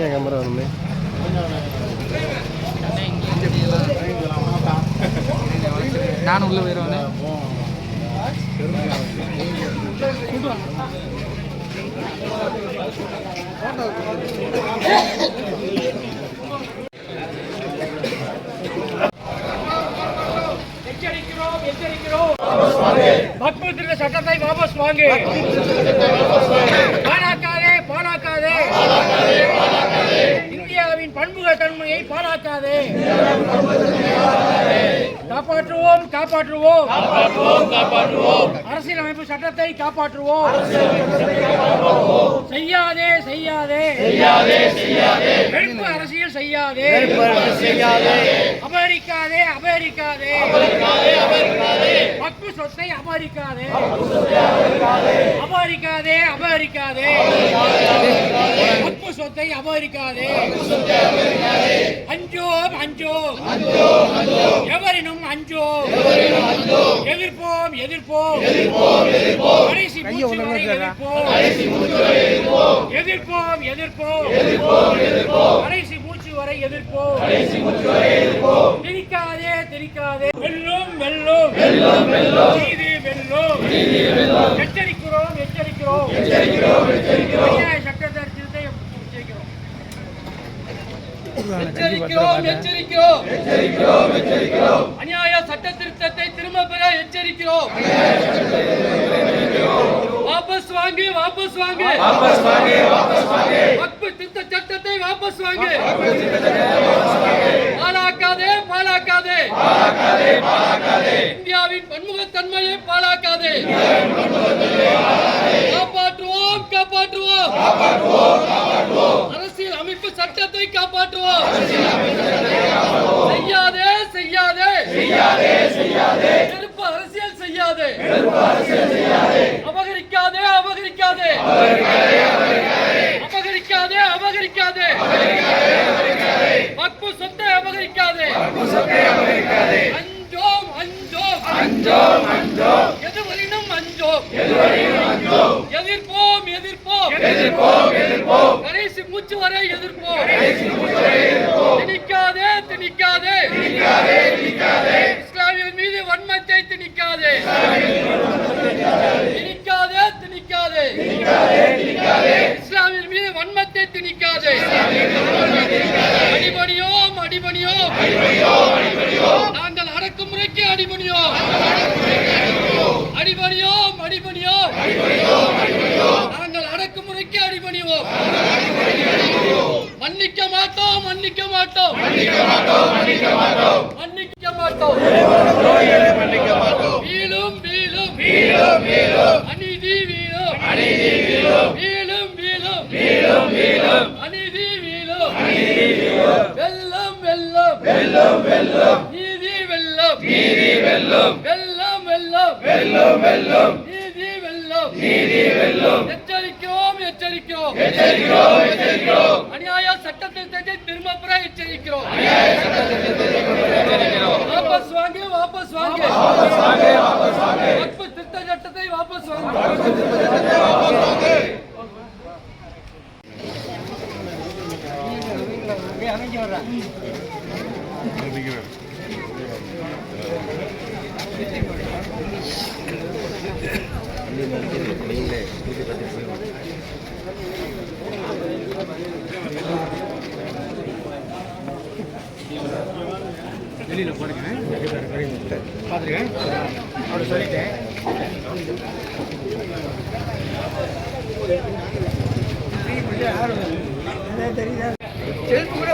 தனியாக கேமரா வருமே. நான் உள்ள போயிடுவேன் எச்சரிக்கிறோம் எச்சரிக்கிறோம். திருத்த சட்டத்தை வாபஸ் வாங்கு. காப்பாற்றுவோம் காப்பாற்றுவோம். அரசியலமைப்பு சட்டத்தை காப்பாற்றுவோம். செய்யாதே செய்யாதே. வெறுப்பு அரசியல் செய்யாதே. அபகரிக்காதே அபகரிக்காதே. வக்பு சொத்தை அபகரிக்காதே. அபகரிக்காதே அபகரிக்காதே. வக்பு சொத்தை அபகரிக்காதே. அஞ்சோம் அஞ்சோம். எவரினும் அஞ்சோம். எதிர்ப்போம் எதிர்ப்போம். கடைசி எதிர்ப்போம். எதிர்ப்போம். எதிர்ப்போம் கடைசி மூச்சு வரை எதிர்ப்போம். திரிக்காதே திரிக்காதே வெல்லும் வெல்லும். வெல்லும் வெல்லும். எச்சரிக்கிறோம் எச்சரிக்கிறோம் எச்சரிக்கிறோம் எச்சரிக்கிறோம் சட்டத்தை திருத்தை எச்சரிக்கிறோம் எச்சரிக்கிறோம் எச்சரிக்கிறோம். எச்சரிக்கிறோம் எச்சரிக்கிறோம். அநியாய சட்ட திருத்தத்தை திரும்ப பெற எச்சரிக்கிறோம். வாபஸ் வாங்கு வாபஸ் வாங்கு. வாபஸ் வாங்கு வாபஸ் வாங்கு. வக்பு திருத்த சட்டத்தை வாபஸ் வாங்கு. பாழாக்காதே பாழாக்காதே பாழாக்காதே பாழாக்காதே இந்தியாவின் பன்முகத்தன்மையை பாழாக்காதே காப்பாற்றுவோம் காப்பாற்றுவோம். அமைப்பு சட்டத்தை காப்பாற்றுவோம். செய்யாதே செய்யாதே. செய்யாதே செய்யாதே வெறுப்பு அரசியல் செய்யாதே. நெருப்பு அரசியல் செய்யாதே அபகரிக்காதே அபகரிக்காதே. அபகரிக்காதே அபகரிக்காதே. வக்பு சொத்தை அபகரிக்காதே. அஞ்சோம் அஞ்சோம். அஞ்சோம் அஞ்சோம். எதுவரினும் அஞ்சோம் எதிர்ப்போம் எதிர்ப்போம் எதிர்ப்போம் எதிர்ப்போம் கடைசி மூச்சு வரை எதிர்ப்போம் திணிக்காதே திணிக்காதே திணிக்காதே இஸ்லாமியர் மீது வன்மத்தை திணிக்காதே. திணிக்காதே திணிக்காதே. திணிக்காதே இஸ்லாமியர் மீது வன்மத்தை திணிக்காதே. அடிபணியோம் அடிபணியோம். நாங்கள் அடக்குமுறைக்கு அடிபணியோம். அடிபணியோம் நாங்கள் அடக்குமுறைக்கு அடிபணிவோம் மன்னிக்க மாட்டோம் மாட்டோம். மன்னிக்க மாட்டோம் மன்னிக்க மாட்டோம் வீழும் வீழும். வீழும் வீழும் அநீதி வீழும். அநீதி வீழும் வீழும். வீழும் வீழும் வீழும் அநீதி வீழும். அநீதி வீழும் வெள்ளம் வெள்ளம். வெள்ளம் வெள்ளம் நீதி வெள்ளம். நீதி வெள்ளம் வெள்ளம். வெள்ளம் வெள்ளம் வெள்ளம் நீதி வெள்ளம். நீதி வெள்ளம் எச்சரிக்கிறோம் எச்சரிக்கிறோம். எச்சரிக்கிறோம் எச்சரிக்கிறோம் அநியாய சட்டத்திட்டத்தை திரும்ப பெற எச்சரிக்கிறோம் வாபஸ் வாங்க வாபஸ் வாங்க வாபஸ் வாங்க வாபஸ் வாங்க வக்பு திருத்த சட்டத்தை வாபஸ் வாங்க நீங்களே வெளியில போறேங்க பாத்துருக்கேன். அப்படி சொல்லிட்டேன். செல்புற